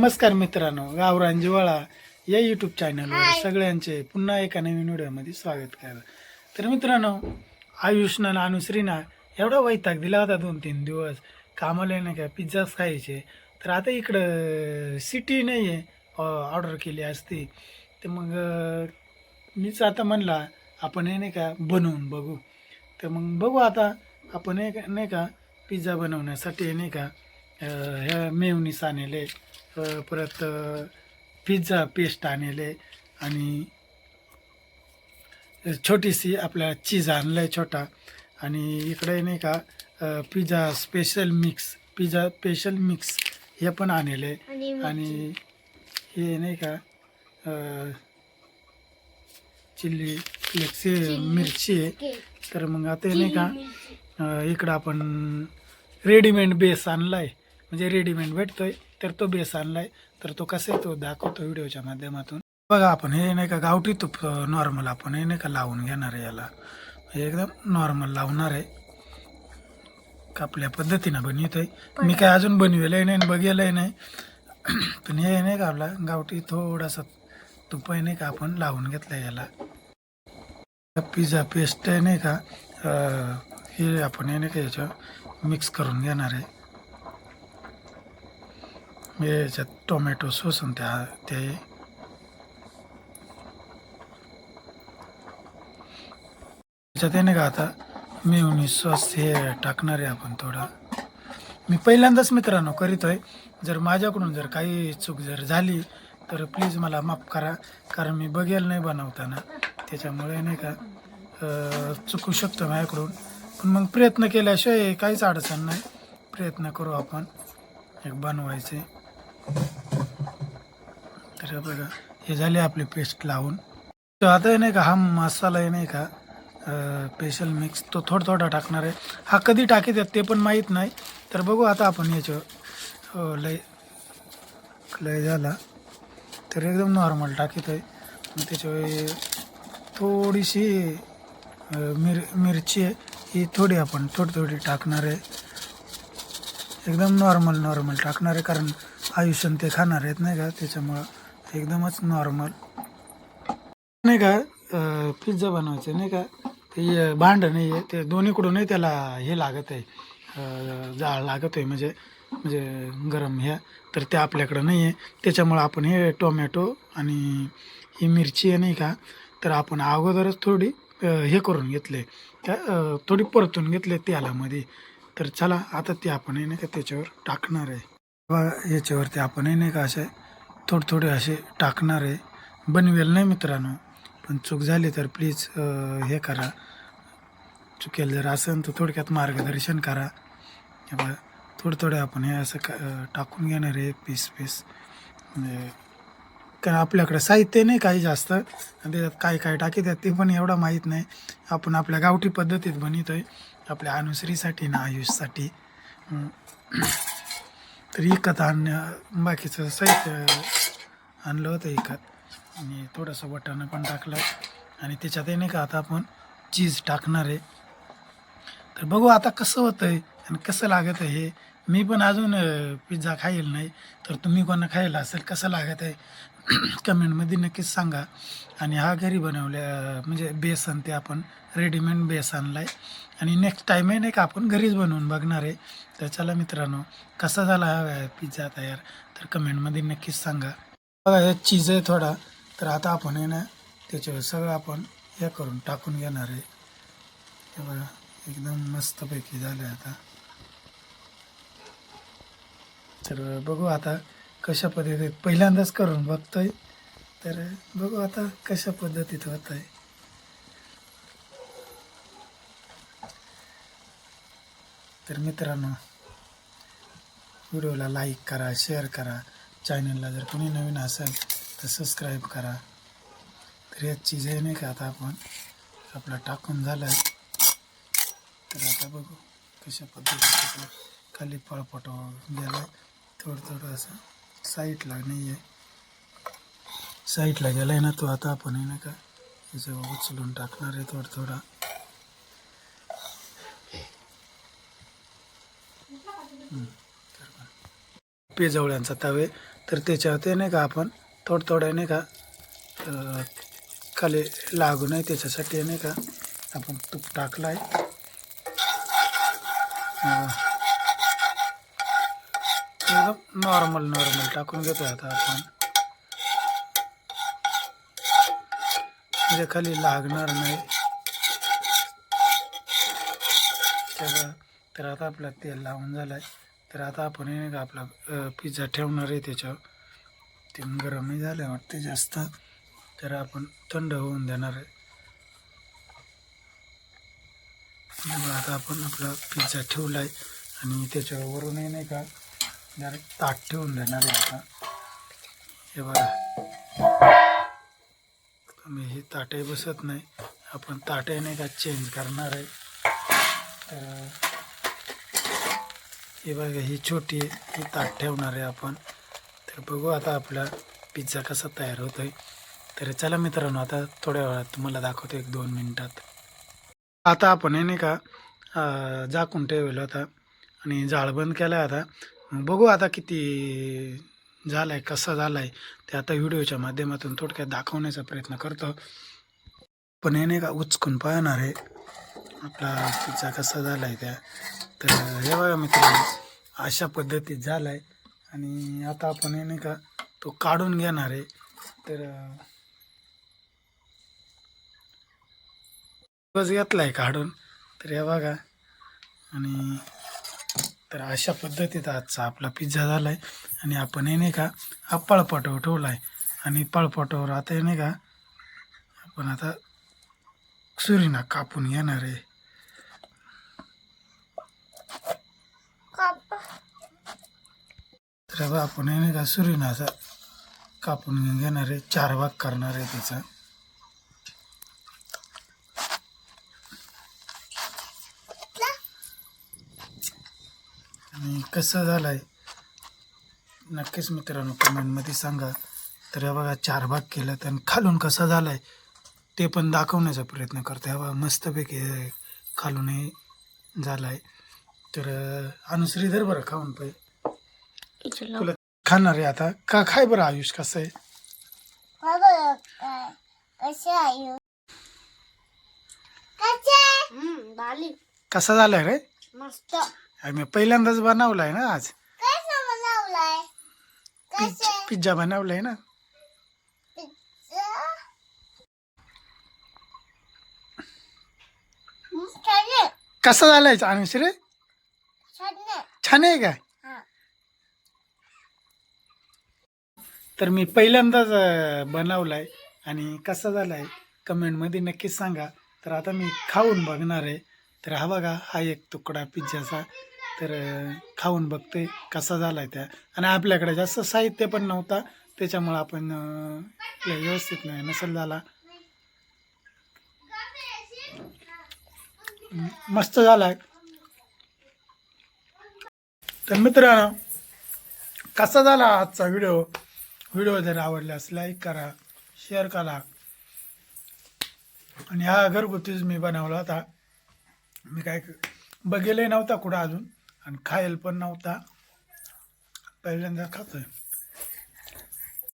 नमस्कार मित्रांनो गावरान जिवाळा या यूट्यूब चॅनलवर सगळ्यांचे पुन्हा एका नवीन व्हिडिओमध्ये स्वागत करा. तर मित्रांनो आयुषनं आणि अनुश्रीना एवढा वैताग दिला होता दोन तीन दिवस. कामाला नाही का पिझ्झाच खायचे. तर आता इकडं सिटी नाही आहे ऑर्डर केली असती. तर मग मीच आता म्हणला आपण हे नाही का बनवून बघू. तर मग बघू आता आपण हे का- नाही का पिझ्झा बनवण्यासाठी नाही का ह्या मेवनीस आणले परत पिझ्झा पेस्ट आणले आणि छोटीशी आपला चीज आणलं आहे छोटा. आणि इकडे नाही का pizza special mix pizza special mix हे पण आणले. आणि हे नाही का चिल्ली फ्लेक्स मिरची आहे. तर मग आता हे नाही का इकडं आपण रेडीमेड बेस आणलाय. म्हणजे रेडीमेड भेटतोय. तर तो बेस आणलाय. तर तो कसा आहे तो दाखवतो व्हिडिओच्या माध्यमातून. बघा आपण हे नाही का गावठी तूप नॉर्मल आपण हे नाही का लावून घेणार आहे याला. हे एकदम नॉर्मल लावणार आहे. आपल्या पद्धतीनं बनवतोय. मी काय अजून बनवेलंय नाही बघेलंय नाही. पण हे नाही का आपला गावठी थोडासा तुप आहे नाही का आपण लावून घेतलं याला. पिझ्झा पेस्ट आहे नाही का? हे आपण हे नाही का याच्या मिक्स करून घेणार आहे. हे याच्यात टोमॅटो सॉस आणि त्या ते त्याच्यात हे नाही का आता मेहुनी सॉस हे टाकणार आहे आपण थोडा. मी पहिल्यांदाच मित्रांनो करीतोय. जर माझ्याकडून जर काही चूक जर झाली तर प्लीज मला माफ करा. कारण मी बघेल नाही बनवताना. त्याच्यामुळे नाही का चुकू शकतो माझ्याकडून. पण मग प्रयत्न केल्याशिवाय काहीच अडचण नाही. प्रयत्न करू आपण एक बनवायचे. तर बघा हे झाले आपली पेस्ट लावून. तर आता हे नाही का हा मसाला आहे नाही का स्पेशल मिक्स तो थोडा थोडा टाकणार आहे. हा कधी टाकीत ते पण माहीत नाही. तर बघू आता आपण याच्यावर हो लय लय झाला. तर एकदम नॉर्मल टाकीत आहे. मग त्याच्यावर थोडीशी मिर मिरची आहे. ही थोडी आपण थोडी थोडी टाकणार आहे. एकदम नॉर्मल नॉर्मल टाकणार आहे कारण आयुष्यन ते खाणार आहेत नाही का? त्याच्यामुळं एकदमच नॉर्मल नाही का? पिझ्झा बनवायचं नाही का? ते भांडं नाही आहे ते दोन्हीकडूनही त्याला हे लागत आहे जाळ लागत आहे म्हणजे म्हणजे गरम ह्या तर ते आपल्याकडं नाही आहे. त्याच्यामुळं आपण हे टोमॅटो आणि ही मिरची आहे नाही का? तर आपण अगोदरच थोडी हे करून घेतले त्या थोडी परतून घेतले तेलामध्ये. तर चला आता ते आपणही नाही का त्याच्यावर टाकणार आहे. बघा याच्यावरती आपणही नाही का असे थोडे थोडे असे टाकणार आहे. बनवेल नाही मित्रांनो पण चूक झाली तर प्लीज हे करा. चुकेल जर असेल तर थोडक्यात मार्गदर्शन करा. बघा थोडं थोडं आपण हे असं का टाकून घेणार आहे पीस पीस म्हणजे कारण आपल्याकडे साहित्य नाही काही जास्त. आणि त्याच्यात काय काय टाकीतात ते पण एवढं माहीत नाही. आपण आपल्या गावठी पद्धतीत बनवतो आहे आपल्या अनुसरीसाठी ना आयुषसाठी तर इकत आणणं बाकीचं साहित्य आणलं होतं इकत आणि थोडंसं वटाणं पण टाकलं. आणि त्याच्यातही नाही का आता आपण चीज टाकणार आहे. तर बघू आता कसं होतं आहे आणि कसं लागत आहे हे. मी पण अजून पिझ्झा खाईल नाही. तर तुम्ही कोणा खायला असेल कसं लागत आहे कमेंटमध्ये नक्कीच सांगा. आणि हा घरी बनवल्या म्हणजे बेसन ते आपण रेडीमेड बेस आणला आहे आणि नेक्स्ट टाईम आहे नाही का आपण घरीच बनवून बघणार आहे. तर चला मित्रांनो कसा झाला हा पिझ्झा तयार? तर कमेंटमध्ये नक्कीच सांगा. बघा हे चीज आहे थोडा. तर आता आपण आहे ना त्याच्यावर सगळं आपण हे करून टाकून घेणार आहे. बघा एकदम मस्तपैकी झालं आता. तर बघू आता कशा पद्धतीत पहिल्यांदाच करून बघतोय. तर बघू आता कशा पद्धतीत होत आहे तर मित्रांनो व्हिडिओला लाईक करा शेअर करा. चॅनलला जर कोणी नवीन असेल तर सबस्क्राईब करा. तर याची चीज आहे नाही का आता आपण आपला टाकून झालं आहे तर आता बघू कशा पद्धतीचं खाली पळपटो गेला आहे थोडं थोडं असं. साईटला नाही आहे. साईटला गेला आहे ना तो आता आपण आहे ना का? याचा उचलून टाकणार आहे थोडा थोडा. पेजवळ्यांचा तवे तर त्याच्यावर ते नाही का आपण थोडं थोडं नाही का खाली लागू नये त्याच्यासाठी नाही का आपण तूप टाकला आहे एकदम नॉर्मल नॉर्मल टाकून घेतो आता आपण. म्हणजे खाली लागणार नाही. तर आता आपला तेल लावून झालं आहे तर आता आपण हे नाही का आपला पिझ्झा ठेवणार आहे त्याच्यावर. ते गरमही झालं वाटते जास्त. तर आपण थंड होऊन देणार आहे. मग आता आपण आपला पिझ्झा ठेवला आहे आणि त्याच्यावरूनही नाही का डायरेक्ट ताट ठेवून देणार आहे आता. हे बघा. तुम्ही ही ताटही बसत नाही. आपण ताटही नाही का चेंज करणार आहे. तर हे बघा ही छोटी आहे. ही ताट ठेवणार आहे आपण. तर बघू आता आपला पिझ्झा कसा तयार होतो आहे तर चला मित्रांनो आता थोड्या वेळात तुम्हाला दाखवतो एक दोन मिनिटात. आता आपण हे नाही का झाकून ठेवलं होता. आणि जाळ बंद केला आता. बघू आता किती झाला आहे कसा झाला आहे ते आता व्हिडिओच्या माध्यमातून थोडक्यात दाखवण्याचा प्रयत्न करतो. पण हे नाही का उचकून पाहणार आहे. आपला पिझ्झा कसा झाला आहे त्या. तर हे बघा मित्रांनो अशा पद्धतीत झाला आहे आणि आता आपण हे नाही का तो काढून घेणार आहे. तर बस घेतला आहे काढून. तर हे बघा. आणि तर अशा पद्धतीत आजचा आपला पिझ्झा झाला आहे आणि आपण हे नाही का हा पळपाटावर ठेवला आहे आणि पळपाटावर आता हे नाही का आपण आता सुरीना कापून घेणार आहे. तर आपण हे नाही का सुरीना असा कापून घेणार आहे. चार भाग करणार आहे त्याचा. आणि कसं झालं आहे नक्कीच मित्रांनो कमेंटमध्ये सांगा. तर हे बघा चार भाग केलं तर खालून कसं झालं आहे ते पण दाखवण्याचा प्रयत्न करतो हे बघा मस्तपैकी खालूनही झालं आहे तर अनुश्री धर बरं खाऊन पाहिजे तुला खाणार आहे आता. का खाय बरं आयुष कसं आहे? कसा झालाय रे? मस्त. अरे मी पहिल्यांदाच बनवलाय ना आज. पिझ्झा पिझ्झा बनवलाय ना. कसा झालाय अनुष रे छान आहे का? तर मी पहिल्यांदाच बनवलाय आणि कसा झालाय कमेंटमध्ये नक्कीच सांगा. तर आता मी खाऊन बघणार आहे. तर हा बघा हा एक तुकडा पिझ्झाचा. तर खाऊन बघते कसा आहे त्या. आणि आपल्याकडे जास्त साहित्य पण नव्हता त्याच्यामुळं आपण व्यवस्थित नाही. नसेल झाला. मस्त झालाय. तर मित्रांनो कसा झाला आजचा व्हिडिओ? व्हिडिओ जर आवडल्यास लाईक करा शेअर करा. आणि हा घरगुतीच मी बनवला होता. मी काय बघितलंही नव्हता कुठं अजून. आणि खायला पण नव्हता. पहिल्यांदा खातोय.